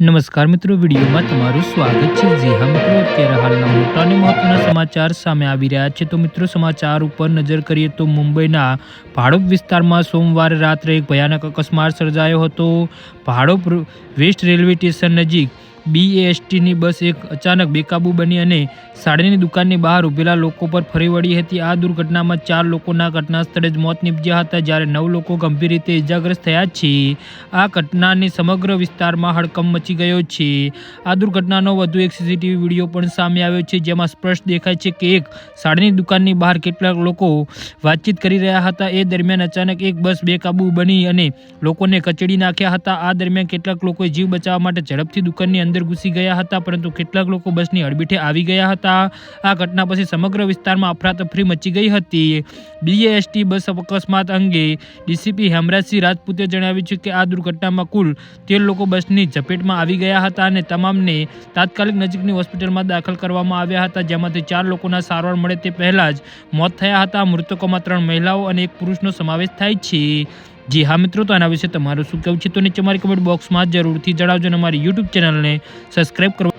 નમસ્કાર મિત્રો, વિડીયોમાં તમારું સ્વાગત છે. જી હા મિત્રો, અત્યારે હાલના મોટા અને મહત્વના સમાચાર સામે આવી રહ્યા છે. તો મિત્રો, સમાચાર ઉપર નજર કરીએ તો મુંબઈના ભાડોપ વિસ્તારમાં સોમવારે રાત્રે એક ભયાનક અકસ્માત સર્જાયો હતો. ભાડોપ વેસ્ટ રેલવે સ્ટેશન નજીક બીએસટીની બસ એક અચાનક બેકાબુ બની અને સાડીની દુકાનની બહાર ઊભેલા લોકો પર ફરી વળી હતી. આ દુર્ઘટનામાં ચાર લોકોના ઘટના સ્થળે જ મોત નીપજ્યા હતા. જ્યારે નવ લોકો ગંભીર રીતે ઇજાગ્રસ્ત થયા છે. આ ઘટનાની સમગ્ર વિસ્તારમાં હડકંપ મચી ગયો છે. આ દુર્ઘટનાનો વધુ એક સીસીટીવી વીડિયો પણ સામે આવ્યો છે, જેમાં સ્પષ્ટ દેખાય છે કે એક સાડીની દુકાનની બહાર કેટલાક લોકો વાતચીત કરી રહ્યા હતા. એ દરમિયાન અચાનક એક બસ બેકાબુ બની અને લોકોને કચડી નાખ્યા હતા. આ દરમિયાન કેટલાક લોકોએ જીવ બચાવવા માટે ઝડપથી દુકાનની અંદર ઘૂસી ગયા હતા, પરંતુ કેટલાક લોકો બસની અડબીઠે આવી ગયા હતા. આ ઘટના પછી સમગ્ર વિસ્તારમાં અફરાતફરી મચી ગઈ હતી. બીએસટી બસ અકસ્માત અંગે ડીસીપી હેમરાજસિંહ રાજપૂતે જણાવ્યું છે કે આ દુર્ઘટનામાં કુલ તેર લોકો બસની ઝપેટમાં આવી ગયા હતા અને તમામને તાત્કાલિક નજીકની હોસ્પિટલમાં દાખલ કરવામાં આવ્યા હતા, જેમાંથી ચાર લોકોના સારવાર મળે તે પહેલાં જ મોત થયા હતા. મૃતકોમાં ત્રણ મહિલાઓ અને એક પુરુષનો સમાવેશ થાય છે. જી હા મિત્રો, તો આના વિશે તમારું શું કહેવું છે? તો નીચે મારી કમેન્ટ બોક્સમાં જરૂરથી જણાવજો અને અમારી યુટ્યુબ ચેનલને સબસ્ક્રાઈબ કરવા